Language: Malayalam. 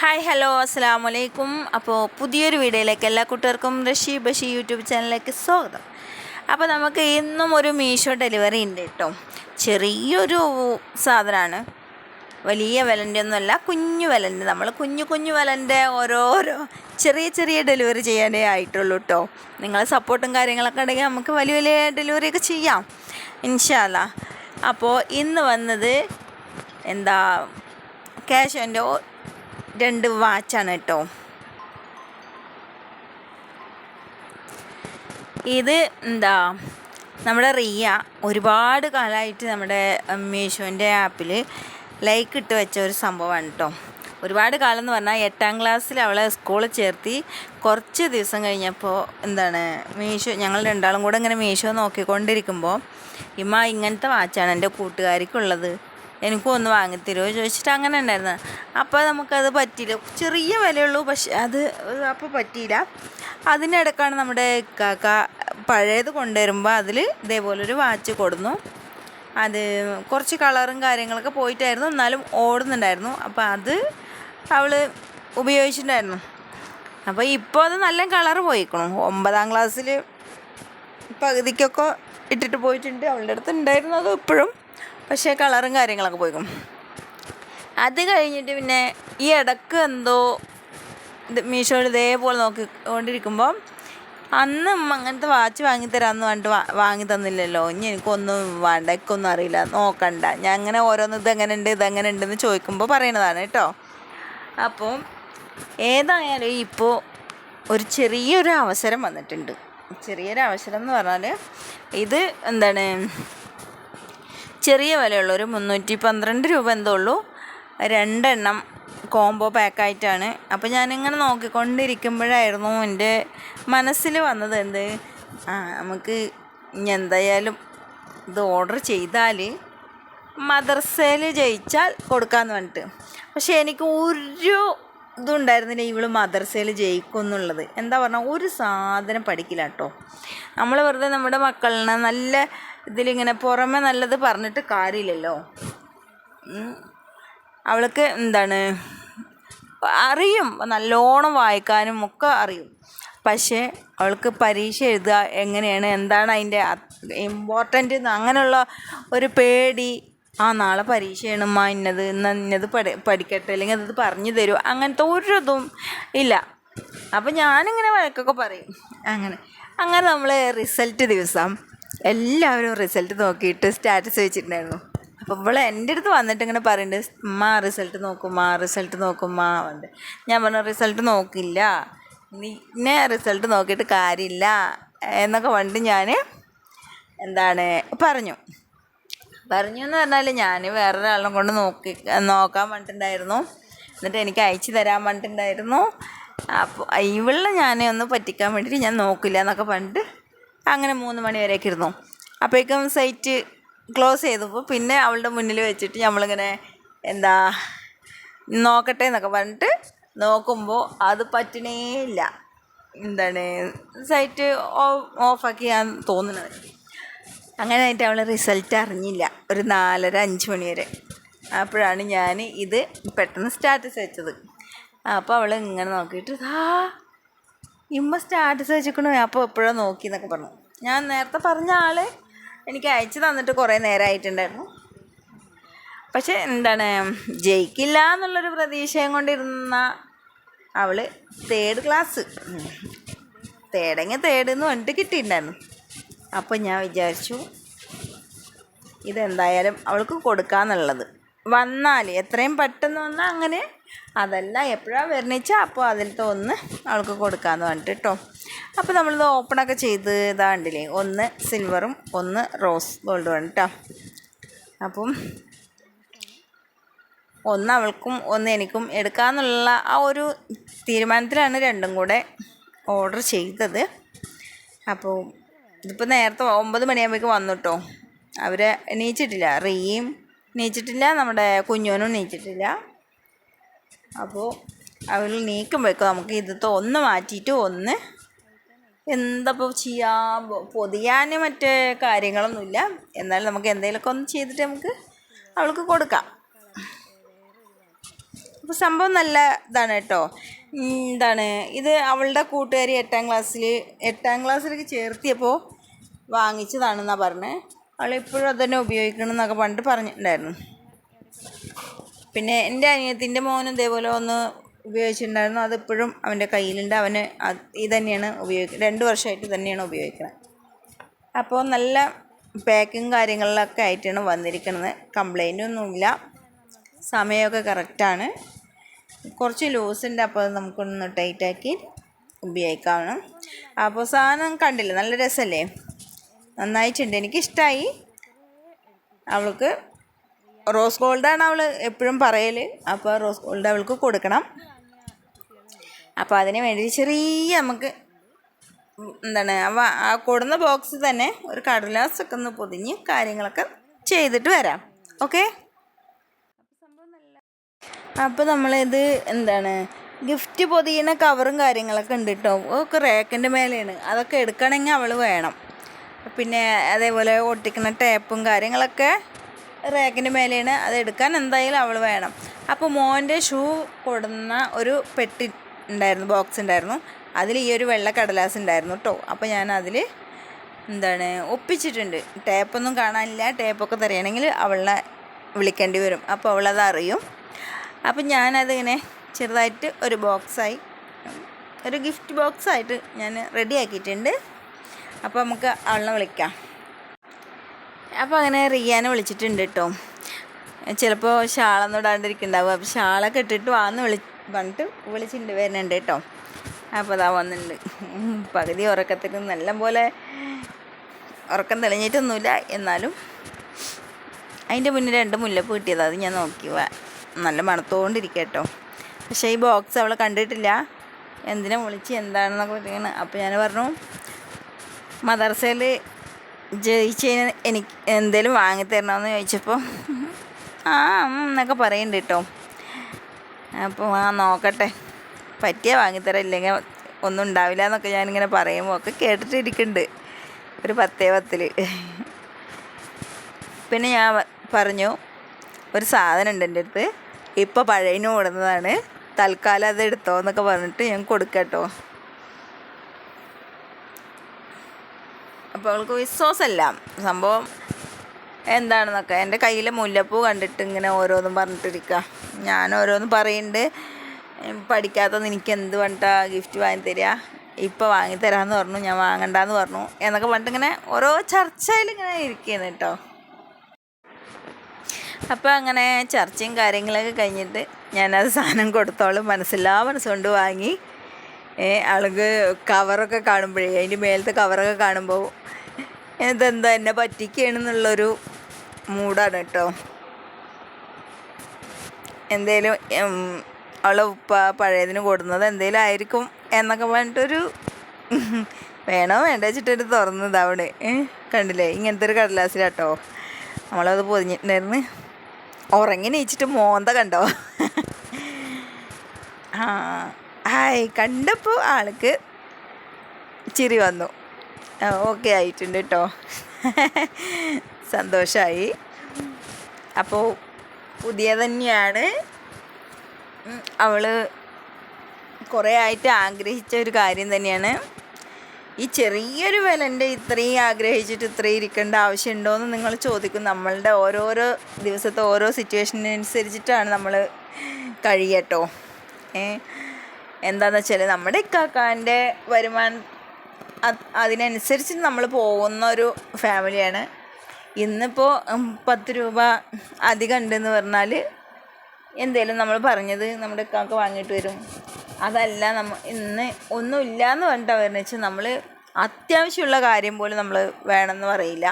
ഹായ് ഹലോ അസ്സാം വലൈക്കും അപ്പോൾ പുതിയൊരു വീഡിയോയിലേക്ക് എല്ലാ കൂട്ടുകാർക്കും റഷി ബഷി യൂട്യൂബ് ചാനലിലേക്ക് സ്വാഗതം. അപ്പോൾ നമുക്ക് ഇന്നും ഒരു മീഷോ ഡെലിവറി ഉണ്ട് കേട്ടോ. ചെറിയൊരു സാധനമാണ് വലിയ വിലന്റെ ഒന്നുമല്ല കുഞ്ഞു വിലന്റെ. നമ്മൾ കുഞ്ഞു കുഞ്ഞു വിലന്റെ ഓരോരോ ചെറിയ ചെറിയ ഡെലിവറി ചെയ്യാനേ ആയിട്ടുള്ളൂ കേട്ടോ. നിങ്ങളെ സപ്പോർട്ടും കാര്യങ്ങളൊക്കെ ഉണ്ടെങ്കിൽ നമുക്ക് വലിയ വലിയ ഡെലിവറിയൊക്കെ ചെയ്യാം. ഇൻഷാല്ല അപ്പോൾ ഇന്ന് വന്നത് എന്താ ക്യാഷ് രണ്ട് വാച്ചാണ് കേട്ടോ. ഇത് എന്താ നമ്മുടെ റിയ ഒരുപാട് കാലമായിട്ട് നമ്മുടെ മീഷോന്റെ ആപ്പിൽ ലൈക്ക് ഇട്ട് വെച്ച ഒരു സംഭവമാണ് കേട്ടോ. ഒരുപാട് കാലം എന്ന് പറഞ്ഞാൽ എട്ടാം ക്ലാസ്സിൽ അവളെ സ്കൂളിൽ ചേർത്തി കുറച്ച് ദിവസം കഴിഞ്ഞപ്പോൾ എന്താണ് മീഷോ ഞങ്ങൾ രണ്ടാളും കൂടെ ഇങ്ങനെ മീഷോ നോക്കിക്കൊണ്ടിരിക്കുമ്പോൾ ഇമ്മ ഇങ്ങനത്തെ വാച്ചാണ് എന്റെ കൂട്ടുകാരിക്കുള്ളത്. എനിക്കും ഒന്ന് വാങ്ങിത്തരുമോ ചോദിച്ചിട്ട് അങ്ങനെ ഉണ്ടായിരുന്നു. അപ്പോൾ നമുക്കത് പറ്റിയില്ല. ചെറിയ വിലയുള്ളൂ പക്ഷെ അത് അപ്പോൾ പറ്റിയില്ല. അതിനിടക്കാണ് നമ്മുടെ കാക്ക പഴയത് കൊണ്ടുവരുമ്പോൾ അതിൽ ഇതേപോലൊരു വാച്ച് കൊടുന്നു. അത് കുറച്ച് കളറും കാര്യങ്ങളൊക്കെ പോയിട്ടായിരുന്നു എന്നാലും ഓടുന്നുണ്ടായിരുന്നു. അപ്പോൾ അത് അവൾ ഉപയോഗിച്ചിട്ടുണ്ടായിരുന്നു. അപ്പോൾ ഇപ്പോൾ അത് നല്ല കളറ് പോയിക്കണം. ഒമ്പതാം ക്ലാസ്സിൽ പകുതിക്കൊക്കെ ഇട്ടിട്ട് പോയിട്ടുണ്ട്. അവളുടെ അടുത്ത് ഉണ്ടായിരുന്നു അത് ഇപ്പോഴും. പക്ഷേ കളറും കാര്യങ്ങളൊക്കെ പോയിക്കും. അത് കഴിഞ്ഞിട്ട് പിന്നെ ഈ ഇടയ്ക്ക് എന്തോ ഇത് മീഷോയിൽ ഇതേപോലെ നോക്കിക്കൊണ്ടിരിക്കുമ്പോൾ അന്ന് അങ്ങനത്തെ വാച്ച് വാങ്ങിത്തരാമെന്ന് പറഞ്ഞിട്ട് വാ വാങ്ങി തന്നില്ലല്ലോ. ഇനി എനിക്കൊന്നും വേണ്ട എനിക്കൊന്നും അറിയില്ല. നോക്കണ്ട. ഞാൻ അങ്ങനെ ഓരോന്ന് ഇതെങ്ങനെ ഉണ്ട് ഇതെങ്ങനെ ഉണ്ടെന്ന് ചോദിക്കുമ്പോൾ പറയണതാണ് കേട്ടോ. അപ്പോൾ ഏതായാലും ഇപ്പോൾ ഒരു ചെറിയൊരു അവസരം വന്നിട്ടുണ്ട്. ചെറിയൊരു അവസരം എന്ന് പറഞ്ഞാൽ ഇത് എന്താണ്? ചെറിയ വിലയുള്ള. ഒരു മുന്നൂറ്റി പന്ത്രണ്ട് രൂപ എന്തോ ഉള്ളൂ. രണ്ടെണ്ണം കോംബോ പാക്കായിട്ടാണ് അപ്പോൾ ഞാനിങ്ങനെ നോക്കിക്കൊണ്ടിരിക്കുമ്പോഴായിരുന്നു എന്റെ മനസ്സിൽ വന്നത് എന്ത്? നമുക്ക് എന്തായാലും ഇത് ഓർഡർ ചെയ്താൽ മദർസയിൽ ജയിച്ചാൽ കൊടുക്കാമെന്ന് പറഞ്ഞിട്ട്. പക്ഷേ എനിക്ക് ഒരു ഇതും ഉണ്ടായിരുന്നില്ല ഇവൾ മദർസയിൽ ജയിക്കും എന്നുള്ളത് എന്താ പറഞ്ഞാൽ ഒരു സാധനം പഠിക്കില്ല കേട്ടോ. നമ്മൾ വെറുതെ നമ്മുടെ മക്കളിനെ നല്ല ഇതിലിങ്ങനെ പുറമെ നല്ലത് പറഞ്ഞിട്ട് കാര്യമില്ലല്ലോ. അവൾക്ക് എന്താണ് അറിയും നല്ലോണം വായിക്കാനും ഒക്കെ അറിയും. പക്ഷേ അവൾക്ക് പരീക്ഷ എഴുതുക എങ്ങനെയാണ് എന്താണ് അതിന്റെ ഇമ്പോർട്ടന്റ് അങ്ങനെയുള്ള ഒരു പേടി ആ നാളെ പരീക്ഷയാണ് ഉമ്മ ഇന്നത് ഇന്ന് ഇന്നത് പഠി പഠിക്കട്ടെ അല്ലെങ്കിൽ അത് പറഞ്ഞു തരുമോ അങ്ങനത്തെ ഒരു ഇതും ഇല്ല. അപ്പം ഞാനിങ്ങനെ വഴക്കൊക്കെ പറയും. അങ്ങനെ അങ്ങനെ നമ്മൾ റിസൾട്ട് ദിവസം എല്ലാവരും റിസൾട്ട് നോക്കിയിട്ട് സ്റ്റാറ്റസ് വെച്ചിട്ടുണ്ടായിരുന്നു. അപ്പോൾ ഇവൾ എന്റെ അടുത്ത് വന്നിട്ട് ഇങ്ങനെ പറയുന്നുണ്ട് ഉമ്മ റിസൾട്ട് നോക്കുമ്മ റിസൾട്ട് നോക്കുമ്മ ഉണ്ട് ഞാൻ പറഞ്ഞു റിസൾട്ട് നോക്കില്ല. നിന്നെ റിസൾട്ട് നോക്കിയിട്ട് കാര്യമില്ല. എന്നൊക്കെ പറഞ്ഞിട്ട് ഞാൻ എന്താണ് പറഞ്ഞു. പറഞ്ഞു എന്ന് പറഞ്ഞാൽ ഞാൻ വേറൊരാളിനെ കൊണ്ട് നോക്കി നോക്കാൻ പറഞ്ഞിട്ടുണ്ടായിരുന്നു. എന്നിട്ട് എനിക്ക് അയച്ചു തരാൻ പറഞ്ഞിട്ടുണ്ടായിരുന്നു. അപ്പോൾ ഇവളെ ഞാൻ ഒന്ന് പറ്റിക്കാൻ വേണ്ടിയിട്ട് ഞാൻ നോക്കില്ല എന്നൊക്കെ പറഞ്ഞിട്ട് അങ്ങനെ മൂന്ന് മണി വരെയൊക്കെ ഇരുന്നു. അപ്പോഴേക്കും സൈറ്റ് ക്ലോസ് ചെയ്തപ്പോൾ പിന്നെ അവളുടെ മുന്നിൽ വെച്ചിട്ട് നമ്മളിങ്ങനെ എന്താ നോക്കട്ടെ എന്നൊക്കെ പറഞ്ഞിട്ട് നോക്കുമ്പോൾ അത് പറ്റണേ ഇല്ല എന്താണ് സൈറ്റ് ഓഫാക്കി ഞാൻ തോന്നുന്നത് അങ്ങനെ ആയിട്ട് അവൾ റിസൾട്ട് അറിഞ്ഞില്ല. ഒരു നാലര അഞ്ച് മണി വരെ. അപ്പോഴാണ് ഞാൻ ഇത് പെട്ടെന്ന് സ്റ്റാറ്റസ് വെച്ചത്. അപ്പോൾ അവൾ ഇങ്ങനെ നോക്കിയിട്ട് ആ ഇമ്മ സ്റ്റാറ്റസ് വെച്ചിരിക്കണോ. അപ്പോൾ എപ്പോഴാണ് നോക്കി എന്നൊക്കെ പറഞ്ഞു. ഞാൻ നേരത്തെ പറഞ്ഞ ആൾ എനിക്ക് അയച്ചു തന്നിട്ട് കുറേ നേരമായിട്ടുണ്ടായിരുന്നു പക്ഷെ എന്താണ് ജയിക്കില്ല എന്നുള്ളൊരു പ്രതീക്ഷയും കൊണ്ടിരുന്ന അവൾ തേർഡ് ക്ലാസ് തേടങ്ങി തേടുന്നു കൊണ്ട് കിട്ടിയിട്ടുണ്ടായിരുന്നു. അപ്പോൾ ഞാൻ വിചാരിച്ചു ഇതെന്തായാലും അവൾക്ക് കൊടുക്കാന്നുള്ളത്. വന്നാൽ എത്രയും പെട്ടെന്ന് വന്നാൽ അങ്ങനെ അതല്ല എപ്പോഴാണ് വരണിച്ചാൽ അപ്പോൾ അതിലത്തെ ഒന്ന് അവൾക്ക് കൊടുക്കാമെന്ന് പറഞ്ഞിട്ട് കേട്ടോ അപ്പോൾ നമ്മളിത് ഓപ്പണൊക്കെ ചെയ്ത് ഇതാണ്ടില്ലേ ഒന്ന് സിൽവറും ഒന്ന് റോസ് ഗോൾഡും ആണ് കേട്ടോ അപ്പം ഒന്ന് അവൾക്കും ഒന്ന് എനിക്കും എടുക്കാമെന്നുള്ള ആ ഒരു തീരുമാനത്തിലാണ് രണ്ടും കൂടെ ഓർഡർ ചെയ്തത്. അപ്പോൾ ഇതിപ്പോൾ നേരത്തെ ഒമ്പത് മണിയാകുമ്പോഴേക്ക് വന്നു കേട്ടോ അവർ എണീച്ചിട്ടില്ല. റീയും നീച്ചിട്ടില്ല നമ്മുടെ കുഞ്ഞോനും നീച്ചിട്ടില്ല അപ്പോൾ അവർ നീക്കുമ്പോഴേക്കും നമുക്ക് ഇതിത്തെ ഒന്ന് മാറ്റിയിട്ട് ഒന്ന് എന്തപ്പോൾ ചെയ്യാൻ പൊതിയാൻ മറ്റേ കാര്യങ്ങളൊന്നുമില്ല. എന്നാലും നമുക്ക് എന്തെങ്കിലുമൊക്കെ ഒന്ന് ചെയ്തിട്ട് നമുക്ക് അവൾക്ക് കൊടുക്കാം. അപ്പോൾ സംഭവം നല്ല ഇതാണ് കേട്ടോ. എന്താണ്? ഇത് അവളുടെ കൂട്ടുകാരി എട്ടാം ക്ലാസ്സിൽ എട്ടാം ക്ലാസ്സിലേക്ക് ചേർത്തിയപ്പോൾ വാങ്ങിച്ചതാണെന്നാണ് പറഞ്ഞത് അവൾ അതുതന്നെ അത് തന്നെ ഉപയോഗിക്കണം എന്നൊക്കെ പണ്ട് പറഞ്ഞിട്ടുണ്ടായിരുന്നു. പിന്നെ എന്റെ അനിയത്തിന്റെ മോനും ഇതേപോലെ ഒന്ന് ഉപയോഗിച്ചിട്ടുണ്ടായിരുന്നു. അതിപ്പോഴും അവന്റെ കയ്യിലുണ്ട്. അവന് ഇത് തന്നെയാണ് ഉപയോഗിക്കുന്നത് രണ്ട് വർഷമായിട്ട് തന്നെയാണ് ഉപയോഗിക്കുന്നത് അപ്പോൾ നല്ല പാക്കിങ് കാര്യങ്ങളിലൊക്കെ ആയിട്ടാണ് വന്നിരിക്കുന്നത് കംപ്ലൈന്റ് ഒന്നുമില്ല. സമയമൊക്കെ കറക്റ്റാണ്. കുറച്ച് ലൂസ് ഉണ്ട് അപ്പോൾ അത് നമുക്കൊന്ന് ടൈറ്റാക്കി ഉപയോഗിക്കാവണം. അപ്പോൾ സാധനം കണ്ടില്ല? നല്ല രസമല്ലേ? നന്നായിട്ടുണ്ട്. എനിക്കിഷ്ടമായി അവൾക്ക് റോസ് ഗോൾഡാണ് അവൾ എപ്പോഴും പറയൽ അപ്പോൾ റോസ് ഗോൾഡ് അവൾക്ക് കൊടുക്കണം. അപ്പോൾ അതിന് വേണ്ടി ചെറിയ നമുക്ക് എന്താണ് ആ കൊടുന്ന ബോക്സ് തന്നെ ഒരു കടലാസൊക്കെ ഒന്ന് പൊതിഞ്ഞ് കാര്യങ്ങളൊക്കെ ചെയ്തിട്ട് വരാം. ഓക്കെ അപ്പോൾ നമ്മളിത് എന്താണ് ഗിഫ്റ്റ് പൊതിയുന്ന കവറും കാര്യങ്ങളൊക്കെ ഉണ്ട് കേട്ടോ ഒക്കെ റേക്കിന്റെ മേലെയാണ്. അതൊക്കെ എടുക്കണമെങ്കിൽ അവൾ വേണം. പിന്നെ അതേപോലെ ഒട്ടിക്കുന്ന ടേപ്പും കാര്യങ്ങളൊക്കെ റേക്കിന്റെ മേലെയാണ്. അത് എടുക്കാൻ എന്തായാലും അവൾ വേണം. അപ്പോൾ മോന്റെ ഷൂ കൊടുന്ന ഒരു പെട്ടി ഉണ്ടായിരുന്നു ബോക്സ് ഉണ്ടായിരുന്നു. അതിൽ ഈ ഒരു വെള്ള കടലാസ് ഉണ്ടായിരുന്നു കേട്ടോ അപ്പോൾ ഞാൻ അതിൽ എന്താണ് ഒപ്പിച്ചിട്ടുണ്ട്. ടേപ്പൊന്നും കാണാനില്ല. ടേപ്പൊക്കെ തരണമെങ്കിൽ അവളെ വിളിക്കേണ്ടി വരും. അപ്പോൾ അവളത് അറിയും. അപ്പം ഞാനതിങ്ങനെ ചെറുതായിട്ട് ഒരു ബോക്സായി ഒരു ഗിഫ്റ്റ് ബോക്സായിട്ട് ഞാൻ റെഡി ആക്കിയിട്ടുണ്ട് അപ്പോൾ നമുക്ക് അവളെ വിളിക്കാം. അപ്പോൾ അങ്ങനെ റിയാനെ വിളിച്ചിട്ടുണ്ട് കേട്ടോ. ചിലപ്പോൾ ഷാളൊന്നും ഇടാണ്ടിരിക്കുന്നുണ്ടാവും. അപ്പോൾ ഷാളൊക്കെ ഇട്ടിട്ട് വാന്ന് വിളി പറഞ്ഞിട്ട് വിളിച്ചിട്ടുണ്ട് വരുന്നുണ്ട് കേട്ടോ. അപ്പോൾ അതാ വന്നിട്ടുണ്ട് പകുതി ഉറക്കത്തിൽ നല്ല പോലെ ഉറക്കം തെളിഞ്ഞിട്ടൊന്നുമില്ല. എന്നാലും അതിന്റെ മുന്നിൽ രണ്ട് മുല്ലപ്പ് കിട്ടിയത്. അത് ഞാൻ നോക്കി നല്ല മണത്തോണ്ടിരിക്കുക കേട്ടോ പക്ഷേ ഈ ബോക്സ് അവൾ കണ്ടിട്ടില്ല. എന്തിനാ വിളിച്ച് എന്താണെന്നൊക്കെ പറയുന്നത് അപ്പോൾ ഞാൻ പറഞ്ഞു മദർസയിൽ ജയിച്ചതിന് എനിക്ക് എന്തേലും വാങ്ങിത്തരണമെന്ന് ചോദിച്ചപ്പോൾ ആ എന്നൊക്കെ പറയുന്നുണ്ട് കേട്ടോ അപ്പോൾ ആ നോക്കട്ടെ. പറ്റിയാൽ വാങ്ങിത്തരാം ഇല്ലെങ്കിൽ ഒന്നും ഉണ്ടാവില്ല എന്നൊക്കെ ഞാനിങ്ങനെ പറയുമ്പോൾ ഒക്കെ കേട്ടിട്ടിരിക്കുന്നുണ്ട് ഒരു പത്തേ പത്തിൽ പിന്നെ ഞാൻ പറഞ്ഞു ഒരു സാധനം ഉണ്ട് എന്റെ അടുത്ത്. ഇപ്പോൾ പഴയതിന് ഓടുന്നതാണ്. തൽക്കാലം അത് എടുത്തോ എന്നൊക്കെ പറഞ്ഞിട്ട് ഞാൻ കൊടുക്കട്ടോ അപ്പോൾ അവൾക്ക് വിശ്വാസമല്ല. സംഭവം എന്താണെന്നൊക്കെ. എന്റെ കയ്യിലെ മുല്ലപ്പൂ കണ്ടിട്ട് ഇങ്ങനെ ഓരോന്നും പറഞ്ഞിട്ടിരിക്കുക ഞാൻ ഓരോന്നും പറയുന്നുണ്ട് പഠിക്കാത്ത പഠിക്കാത്തത് എനിക്ക് എന്ത് പറഞ്ഞിട്ടാ ഗിഫ്റ്റ് വാങ്ങി തരിക ഇപ്പോൾ വാങ്ങിത്തരാമെന്ന് പറഞ്ഞു ഞാൻ വാങ്ങണ്ടെന്ന് പറഞ്ഞു എന്നൊക്കെ പറഞ്ഞിട്ട് ഇങ്ങനെ ഓരോ ചർച്ചയിൽ ഇങ്ങനെ ഇരിക്കുകയാണ് കേട്ടോ. അപ്പോൾ അങ്ങനെ ചർച്ചയും കാര്യങ്ങളൊക്കെ കഴിഞ്ഞിട്ട് ഞാനത് സാധനം കൊടുത്തോളും മനസ്സില്ലാ മനസ്സുകൊണ്ട് വാങ്ങി. ആൾക്ക് കവറൊക്കെ കാണുമ്പോഴേ അതിന്റെ മേലത്തെ കവറൊക്കെ കാണുമ്പോൾ ഇതെന്താ എന്നെ പറ്റിക്കുകയാണെന്നുള്ളൊരു മൂഡാണ് കേട്ടോ. എന്തേലും അവളെ ഉപ്പ പഴയതിന് കൊടുക്കുന്നത് എന്തേലും ആയിരിക്കും എന്നൊക്കെ പറഞ്ഞിട്ടൊരു വേണോ വേണ്ട വെച്ചിട്ടൊരു അവിടെ. കണ്ടില്ലേ? ഇങ്ങനത്തെ ഒരു കടലാസിലാട്ടോ. നമ്മളത് പൊതിഞ്ഞിട്ടുണ്ടായിരുന്നു. ഉറങ്ങി നീച്ചിട്ട് മോന്ത കണ്ടോ? ആ ഹായ്. കണ്ടപ്പോൾ ആൾക്ക് ചിരി വന്നു. ഓക്കെ ആയിട്ടുണ്ട് കേട്ടോ സന്തോഷമായി അപ്പോൾ പുതിയ തന്നെയാണ്. അവൾ കുറേ ആയിട്ട് ആഗ്രഹിച്ച ഒരു കാര്യം തന്നെയാണ്. ഈ ചെറിയൊരു വിലന്റെ ഇത്രയും ആഗ്രഹിച്ചിട്ട് ഇത്രയും ഇരിക്കേണ്ട ആവശ്യമുണ്ടോ എന്ന് നിങ്ങൾ ചോദിക്കും. നമ്മളുടെ ഓരോരോ ദിവസത്തെ ഓരോ സിറ്റുവേഷനനുസരിച്ചിട്ടാണ് നമ്മൾ കഴിയട്ടോ. ഏ? എന്താന്ന് വെച്ചാൽ നമ്മുടെ ഇക്കാക്കാന്റെ വരുമാനം അതിനനുസരിച്ച് നമ്മൾ പോകുന്ന ഒരു ഫാമിലിയാണ്. ഇന്നിപ്പോൾ പത്ത് രൂപ അധികം ഉണ്ടെന്ന് പറഞ്ഞാൽ എന്തേലും നമ്മൾ പറഞ്ഞത് നമ്മുടെ ഇക്കാക്ക് വാങ്ങിയിട്ട് വരും. അതല്ല നമ്മ ഇന്ന് ഒന്നുമില്ല എന്ന് പറഞ്ഞിട്ട് വരുന്നത് വെച്ചാൽ നമ്മൾ അത്യാവശ്യമുള്ള കാര്യം പോലും നമ്മൾ വേണമെന്ന് പറയില്ല.